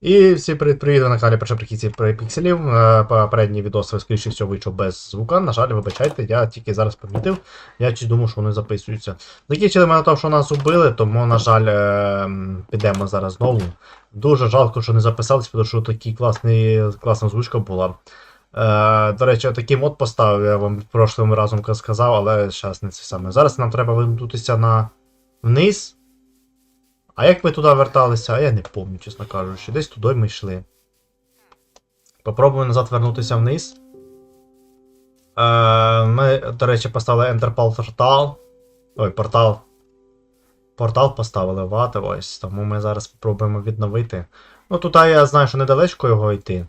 І всі привіт, привіт на каналі Перший прихідці пікселів. Е, Попередній відос, скоріше всього, вийшов без звука. На жаль, вибачайте, я тільки зараз помітив. Я чи думав, що вони записуються. Закінчили ми на тому, що нас убили, тому, на жаль, е, підемо зараз знову. Дуже жалко, що не записались, тому що такий класний, класна озвучка була. Е, до речі, такий мод поставив, я вам прошлим разом сказав, але зараз не це саме. Зараз нам треба вимкнутися на вниз. А як ми туди верталися, а я не пам'ятаю, чесно кажучи. Десь туди ми йшли. Попробуємо назад вернутися вниз. Е, ми, до речі, поставили Enterpal портал. Ой, портал. Портал поставили вати ось. Тому ми зараз спробуємо відновити. Ну туди я знаю, що недалечко його йти.